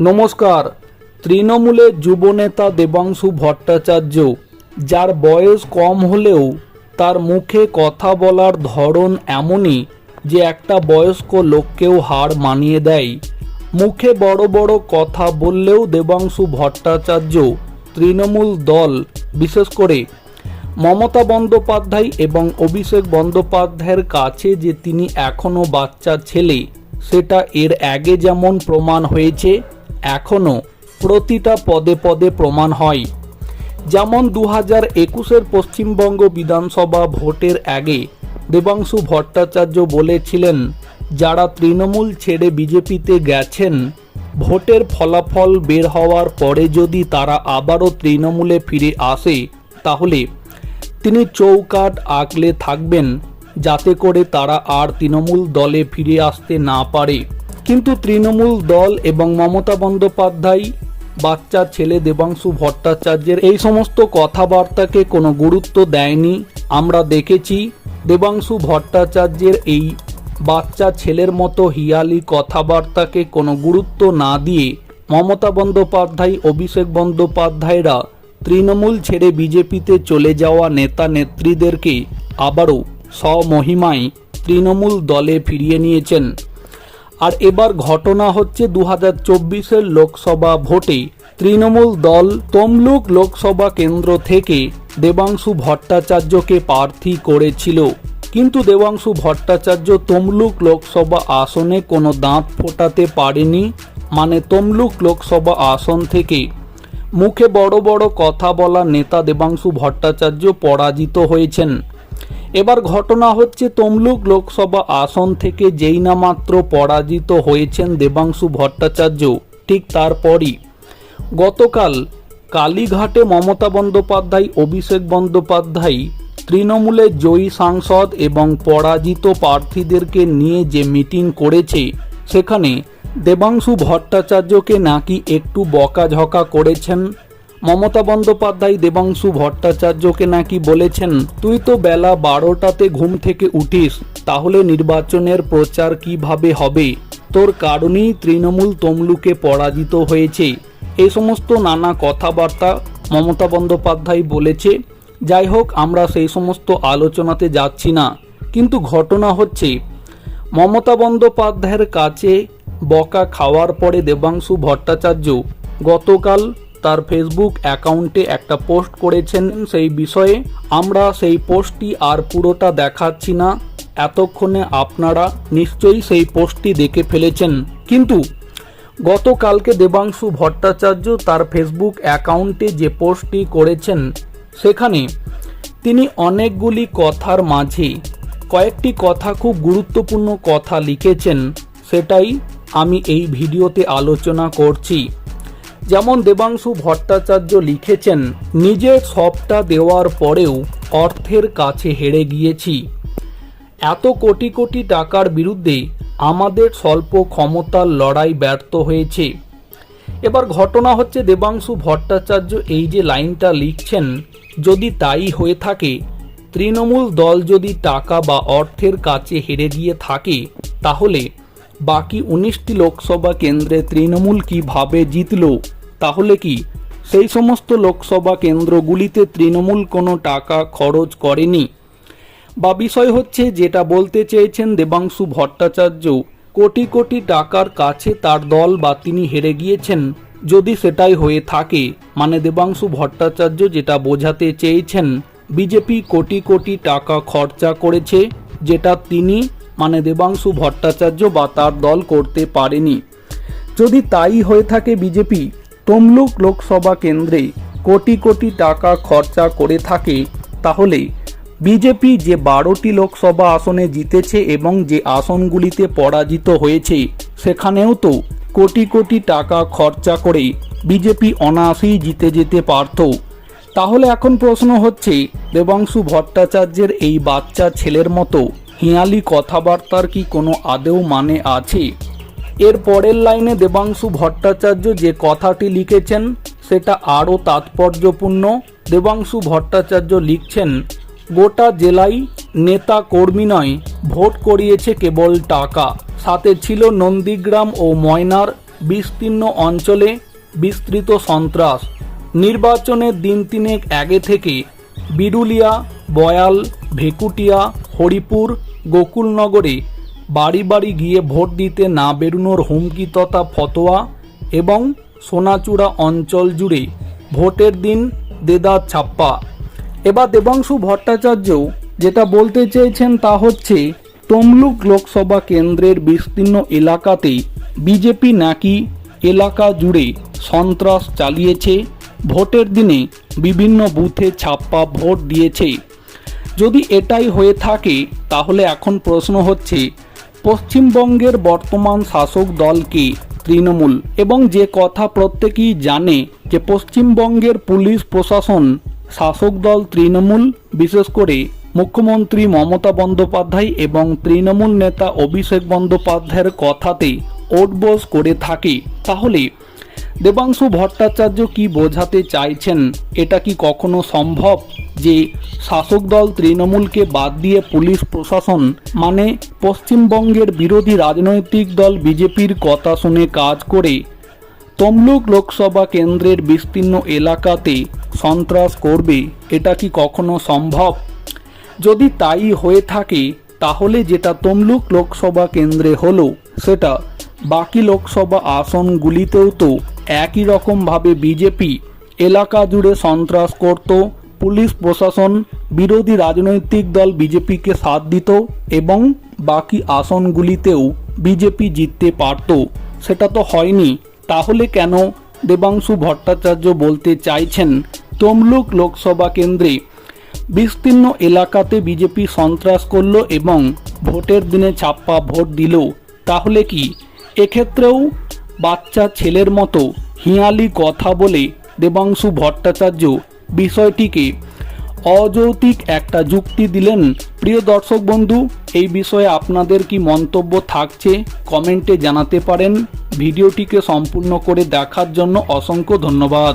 নমস্কার। তৃণমূলের যুবনেতা দেবাংশু ভট্টাচার্য, যার বয়স কম হলেও তার মুখে কথা বলার ধরন এমনই যে একটা বয়স্ক লোককেও হার মানিয়ে দেয়। মুখে বড় বড় কথা বললেও দেবাংশু ভট্টাচার্য তৃণমূল দল, বিশেষ করে মমতা বন্দ্যোপাধ্যায় এবং অভিষেক বন্দ্যোপাধ্যায়ের কাছে যে তিনি এখনও বাচ্চা ছেলে, সেটা এর আগে যেমন প্রমাণ হয়েছে এখনও প্রতিটা পদে পদে প্রমাণ হয়। যেমন দু হাজার একুশের পশ্চিমবঙ্গ বিধানসভা ভোটের আগে দেবাংশু ভট্টাচার্য বলেছিলেন, যারা তৃণমূল ছেড়ে বিজেপিতে গেছেন, ভোটের ফলাফল বের হওয়ার পরে যদি তারা আবারও তৃণমূলে ফিরে আসে, তাহলে তিনি চৌকাট আঁকলে থাকবেন, যাতে করে তারা আর তৃণমূল দলে ফিরে আসতে না পারে। কিন্তু তৃণমূল দল এবং মমতা বন্দ্যোপাধ্যায়, বাচ্চা ছেলে দেবাংশু ভট্টাচার্যের এই সমস্ত কথাবার্তাকে কোনো গুরুত্ব দেয়নি। আমরা দেখেছি দেবাংশু ভট্টাচার্যের এই বাচ্চা ছেলের মতো হিয়ালি কথাবার্তাকে কোনো গুরুত্ব না দিয়ে মমতা বন্দ্যোপাধ্যায়, অভিষেক বন্দ্যোপাধ্যায়রা তৃণমূল ছেড়ে বিজেপিতে চলে যাওয়া নেতা নেত্রীদেরকে আবারও স্বমহিমায় তৃণমূল দলে ফিরিয়ে নিয়েছেন। আর এবার ঘটনা হচ্ছে দু হাজার চব্বিশের লোকসভা ভোটে। তৃণমূল দল তমলুক লোকসভা কেন্দ্র থেকে দেবাংশু ভট্টাচার্যকে প্রার্থী করেছিল। কিন্তু দেবাংশু ভট্টাচার্য তমলুক লোকসভা আসনে কোনো দাঁত ফোটাতে পারেনি মানে তমলুক লোকসভা আসন থেকে। মুখে বড় বড় কথা বলা নেতা দেবাংশু ভট্টাচার্য পরাজিত হয়েছেন। এবার ঘটনা হচ্ছে, তমলুক লোকসভা আসন থেকে যেই না মাত্র পরাজিত হয়েছেন দেবাংশু ভট্টাচার্য ঠিক তারপরই। গতকাল কালীঘাটে মমতা বন্দ্যোপাধ্যায়, অভিষেক বন্দ্যোপাধ্যায় তৃণমূলের জয়ী সাংসদ এবং পরাজিত প্রার্থীদেরকে নিয়ে যে মিটিং করেছে, সেখানে দেবাংশু ভট্টাচার্যকে নাকি একটু বকাঝকা করেছেন মমতা বন্দ্যোপাধ্যায় দেবাংশু ভট্টাচার্যকে নাকি বলেছেন, তুই তো বেলা বারোটাতে ঘুম থেকে উঠিস, তাহলে নির্বাচনের প্রচার কীভাবে হবে? তোর কারণেই তৃণমূল তমলুকে পরাজিত হয়েছে। এই সমস্ত নানা কথাবার্তা মমতা বন্দ্যোপাধ্যায় বলেছে। যাই হোক, আমরা সেই সমস্ত আলোচনাতে যাচ্ছি না। কিন্তু ঘটনা হচ্ছে, মমতা বন্দ্যোপাধ্যায়ের কাছে বকা খাওয়ার পরে দেবাংশু ভট্টাচার্য গতকাল তার ফেসবুক অ্যাকাউন্টে একটা পোস্ট করেছেন সেই বিষয়ে। আমরা সেই পোস্টটি আর পুরোটা দেখাচ্ছি না। এতক্ষণে আপনারা নিশ্চয়ই সেই পোস্টটি দেখে ফেলেছেন। কিন্তু গতকালকে দেবাংশু ভট্টাচার্য তার ফেসবুক অ্যাকাউন্টে যে পোস্টটি করেছেন, সেখানে তিনি অনেকগুলি কথার মাঝে কয়েকটি কথা খুব গুরুত্বপূর্ণ কথা লিখেছেন। সেটাই আমি এই ভিডিওতে আলোচনা করছি। যেমন দেবাংশু ভট্টাচার্য লিখেছেন নিজের সবটা দেওয়ার পরেও অর্থের কাছে হেরে গিয়েছি। এত কোটি কোটি টাকার বিরুদ্ধে আমাদের স্বল্প ক্ষমতার লড়াই ব্যর্থ হয়েছে। এবার ঘটনা হচ্ছে দেবাংশু ভট্টাচার্য এই যে লাইনটা লিখছেন, যদি তাই হয়ে থাকে, তৃণমূল দল যদি টাকা বা অর্থের কাছে হেরে গিয়ে থাকে, তাহলে বাকি উনিশটি লোকসভা কেন্দ্রে তৃণমূল কীভাবে জিতল? তাহলে কি? সেই সমস্ত লোকসভা কেন্দ্রগুলিতে তৃণমূল কোনো টাকা খরচ করেনি। বা বিষয় হচ্ছে যেটা বলতে চেয়েছেন দেবাংশু ভট্টাচার্য কোটি কোটি টাকার কাছে তার দল বা তিনি হেরে গিয়েছেন, যদি সেটাই হয়ে থাকে। মানে দেবাংশু ভট্টাচার্য যেটা বোঝাতে চেয়েছেন, বিজেপি কোটি কোটি টাকা খরচা করেছে, যেটা তিনি মানে দেবাংশু ভট্টাচার্য বা তার দল করতে পারেনি। যদি তাই হয়ে থাকে বিজেপি তমলুক লোকসভা কেন্দ্রে কোটি কোটি টাকা খরচা করে থাকে, তাহলে বিজেপি যে বারোটি লোকসভা আসনে জিতেছে এবং যে আসনগুলিতে পরাজিত হয়েছে, সেখানেও তো কোটি কোটি টাকা খরচা করে বিজেপি অনায়াসেই জিতে যেতে পারত। তাহলে এখন প্রশ্ন হচ্ছে, দেবাংশু ভট্টাচার্যের এই বাচ্চা ছেলের মতো হিয়ালি কথাবার্তার কি কোনো আদেও মানে আছে? এর পরের লাইনে দেবাংশু ভট্টাচার্য যে কথাটি লিখেছেন, সেটা আরও তাৎপর্যপূর্ণ। দেবাংশু ভট্টাচার্য লিখছেন, গোটা জেলায় নেতা কর্মী নয়, ভোট করিয়েছে কেবল টাকা। সাথে ছিল নন্দীগ্রাম ও ময়নার বিস্তীর্ণ অঞ্চলে বিস্তৃত সন্ত্রাস। নির্বাচনের দিন তিনেক আগে থেকে বিরুলিয়া, বয়াল, ভেকুটিয়া, হরিপুর, গোকুলনগরে বাড়ি বাড়ি গিয়ে ভোট দিতে না বেরোনোর হুমকি তথা ফতোয়া এবং সোনাচূড়া অঞ্চল জুড়ে ভোটের দিন দেদার ছাপ্পা। এবার দেবাংশু ভট্টাচার্য যেটা বলতে চেয়েছেন তা হচ্ছে, তমলুক লোকসভা কেন্দ্রের বিস্তীর্ণ এলাকাতে বিজেপি নাকি এলাকা জুড়ে সন্ত্রাস চালিয়েছে, ভোটের দিনে বিভিন্ন বুথে ছাপ্পা ভোট দিয়েছে। যদি এটাই হয়ে থাকে, তাহলে এখন প্রশ্ন হচ্ছে পশ্চিমবঙ্গের বর্তমান শাসক দলকে তৃণমূল। এবং যে কথা প্রত্যেকেই জানে যে পশ্চিমবঙ্গের পুলিশ প্রশাসন, শাসক দল তৃণমূল, বিশেষ করে মুখ্যমন্ত্রী মমতা বন্দ্যোপাধ্যায় এবং তৃণমূল নেতা অভিষেক বন্দ্যোপাধ্যায়ের কথাতে ওটবোস করে থাকে। তাহলে দেবাংশু ভট্টাচার্য কি বোঝাতে চাইছেন? এটা কি কখনো সম্ভব যে শাসক দল তৃণমূলকে বাদ দিয়ে পুলিশ প্রশাসন মানে পশ্চিমবঙ্গের বিরোধী রাজনৈতিক দল বিজেপির কথা শুনে কাজ করে তমলুক লোকসভা কেন্দ্রের বিস্তীর্ণ এলাকাতে সন্ত্রাস করবে, এটা কি কখনো সম্ভব? যদি তাই হয়ে থাকে, তাহলে যেটা তমলুক লোকসভা কেন্দ্রে হলো, সেটা বাকি লোকসভা আসনগুলিতেও তো একই রকমভাবে বিজেপি এলাকা জুড়ে সন্ত্রাস করত, পুলিশ প্রশাসন, বিরোধী রাজনৈতিক দল বিজেপিকে সাথ দিত এবং বাকি আসনগুলিতেও বিজেপি জিততে পারত। সেটা তো হয়নি। তাহলে কেন দেবাংশু ভট্টাচার্য বলতে চাইছেন তমলুক লোকসভা কেন্দ্রে? বিস্তীর্ণ এলাকাতে বিজেপি সন্ত্রাস করল এবং ভোটের দিনে ছাপ্পা ভোট দিল। তাহলে কি এক্ষেত্রেও বাচ্চা ছেলের মতো হিয়ালি কথা বলে দেবাংশু ভট্টাচার্য বিষয়টিকে অযৌতিক একটা যুক্তি দিলেন। প্রিয় দর্শক বন্ধু, এই বিষয়ে আপনাদের কি মন্তব্য থাকছে কমেন্টে জানাতে পারেন। ভিডিওটিকে সম্পূর্ণ করে দেখার জন্য অসংখ্য ধন্যবাদ।